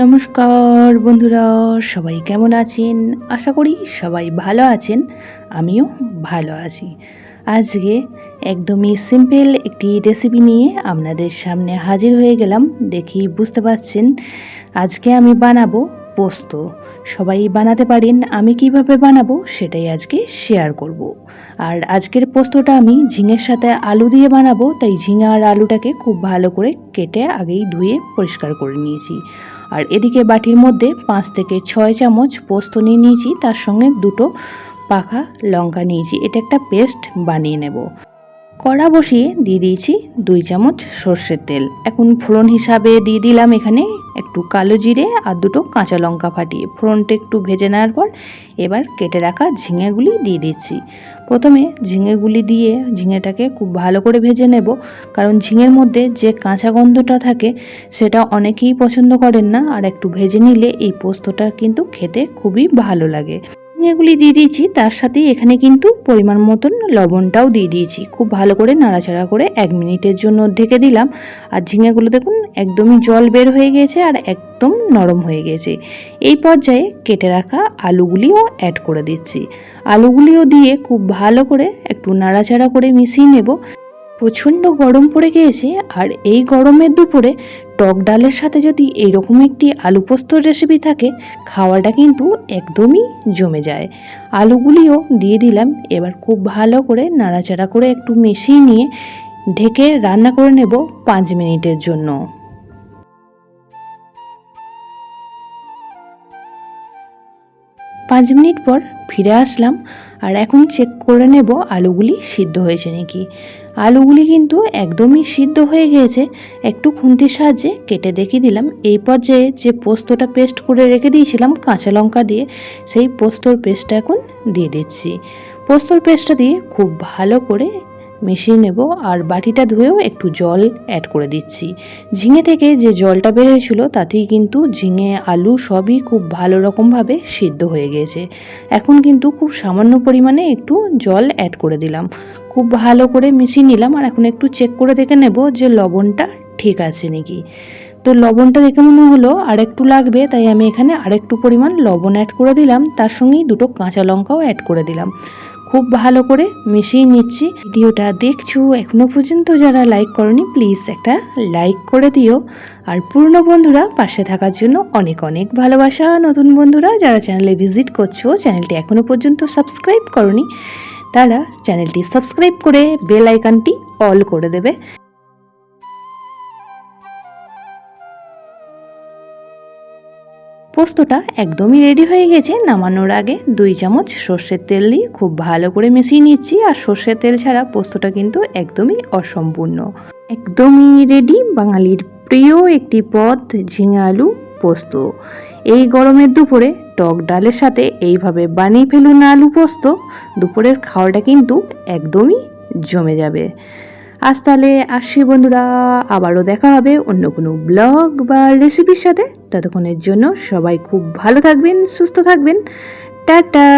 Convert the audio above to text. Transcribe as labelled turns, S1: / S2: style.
S1: নমস্কার বন্ধুরা, সবাই কেমন আছেন? আশা করি সবাই ভালো আছেন, আমিও ভালো আছি। আজকে একদমই সিম্পল একটি রেসিপি নিয়ে আপনাদের সামনে হাজির হয়ে গেলাম দেখি বুঝতে পারছেন আজকে আমি বানাবো পোস্ত। সবাই বানাতে পারেন, আমি কীভাবে বানাবো সেটাই আজকে শেয়ার করব। আর আজকের পোস্তটা আমি ঝিঙের সাথে আলু দিয়ে বানাবো, তাই ঝিঙা আর আলুটাকে খুব ভালো করে কেটে আগেই ধুয়ে পরিষ্কার করে নিয়েছি। আর এদিকে বাটির মধ্যে পাঁচ থেকে ছয় চামচ পোস্ত নিয়ে নিয়েছি, তার সঙ্গে দুটো পাখা লঙ্কা নিয়েছি। এটা একটা পেস্ট বানিয়ে নেব। কড়া বসিয়ে দিয়ে দিয়েছি দুই চামচ সর্ষের তেল। এখন ফোড়ন হিসাবে দিয়ে দিলাম এখানে একটু কালো জিরে আর দুটো কাঁচা লঙ্কা ফাটিয়ে ফোড়নটা একটু ভেজে নেওয়ার পর এবার কেটে রাখা ঝিঙেগুলি দিয়ে দিচ্ছি। প্রথমে ঝিঙেগুলি দিয়ে ঝিঙেটাকে খুব ভালো করে ভেজে নেব, কারণ ঝিঙের মধ্যে যে কাঁচা গন্ধটা থাকে সেটা অনেকেই পছন্দ করেন না, আর একটু ভেজে নিলে এই পোস্তটা কিন্তু খেতে খুবই ভালো লাগে। ঝিঙেগুলি দিয়ে দিয়েছি, তার সাথেই এখানে কিন্তু পরিমাণ মতন লবণটাও দিয়ে দিয়েছি। খুব ভালো করে নাড়াচাড়া করে এক মিনিটের জন্য ঢেকে দিলাম। আর ঝিঙেগুলো দেখুন, একদমই জল বের হয়ে গেছে আর একদম নরম হয়ে গেছে। এই পর্যায়ে কেটে রাখা আলুগুলিও অ্যাড করে দিচ্ছি। আলুগুলিও দিয়ে খুব ভালো করে একটু নাড়াচাড়া করে মিশিয়ে নেব। প্রচণ্ড গরম পড়ে গিয়েছে আর এই গরমের দুপুরে টক ডালের সাথে যদি এইরকম একটি আলু পোস্তর রেসিপি থাকে, খাওয়াটা কিন্তু একদমই জমে যায়। আলুগুলিও দিয়ে দিলাম, এবার খুব ভালো করে নাড়াচাড়া করে একটু মিশিয়ে নিয়ে ঢেকে রান্না করে নেব পাঁচ মিনিটের জন্য। পাঁচ মিনিট পর ফিরে আসলাম আর এখন চেক করে নেব আলুগুলি সিদ্ধ হয়েছে নাকি। আলুগুলি কিন্তু একদমই সিদ্ধ হয়ে গিয়েছে। একটু খুন্তির সাহায্যে কেটে দেখিয়ে দিলাম। এই পর্যায়ে যে পোস্তটা পেস্ট করে রেখে দিয়েছিলাম কাঁচা লঙ্কা দিয়ে, সেই পোস্তর পেস্টটা এখন দিয়ে দিচ্ছি। পোস্তর পেস্টটা দিয়ে খুব ভালো করে মিশিয়ে নেব আর বাটিটা ধুয়েও একটু জল অ্যাড করে দিচ্ছি। ঝিঙে থেকে যে জলটা বেরিয়েছিল তাতেই কিন্তু ঝিঙে, আলু সবই খুব ভালো রকমভাবে সিদ্ধ হয়ে গিয়েছে এখন কিন্তু খুব সামান্য পরিমাণে একটু জল অ্যাড করে দিলাম। খুব ভালো করে মিশিয়ে নিলাম আর এখন একটু চেক করে দেখে নেব যে লবণটা ঠিক আছে নাকি। তো লবণটা দেখে মনে হলো আর একটু লাগবে, তাই আমি এখানে আরেকটু পরিমাণ লবণ অ্যাড করে দিলাম। তার সঙ্গেই দুটো কাঁচা লঙ্কাও অ্যাড করে দিলাম। খুব ভালো করে মিশিয়ে নিচ্ছি। ভিডিওটা দেখছ এখনও পর্যন্ত যারা লাইক করনি প্লিজ একটা লাইক করে দিও। আর পুরনো বন্ধুরা পাশে থাকার জন্য অনেক অনেক ভালোবাসা। নতুন বন্ধুরা যারা চ্যানেলে ভিজিট করছ চ্যানেলটি এখনও পর্যন্ত সাবস্ক্রাইব করনি, তারা চ্যানেলটি সাবস্ক্রাইব করে বেল আইকনটি অল করে দেবে। পোস্তটা একদমই রেডি হয়ে গেছে। নামানোর আগে দুই চামচ সর্ষের তেল দিয়ে খুব ভালো করে মিশিয়ে নিচ্ছি। আর সর্ষের তেল ছাড়া পোস্তটা কিন্তু একদমই অসম্পূর্ণ। একদমই রেডি বাঙালির প্রিয় একটি পদ, ঝিঙে আলু পোস্ত। এই গরমের দুপুরে টক ডালের সাথে এইভাবে বানিয়ে ফেলুন আলু পোস্ত। দুপুরের খাওয়াটা কিন্তু একদমই জমে যাবে। আজ তাহলে আসি বন্ধুরা, আবারও দেখা হবে অন্য কোনো ব্লগ বা রেসিপির সাথে। ততক্ষণের জন্য সবাই খুব ভালো থাকবেন, সুস্থ থাকবেন। টাটা!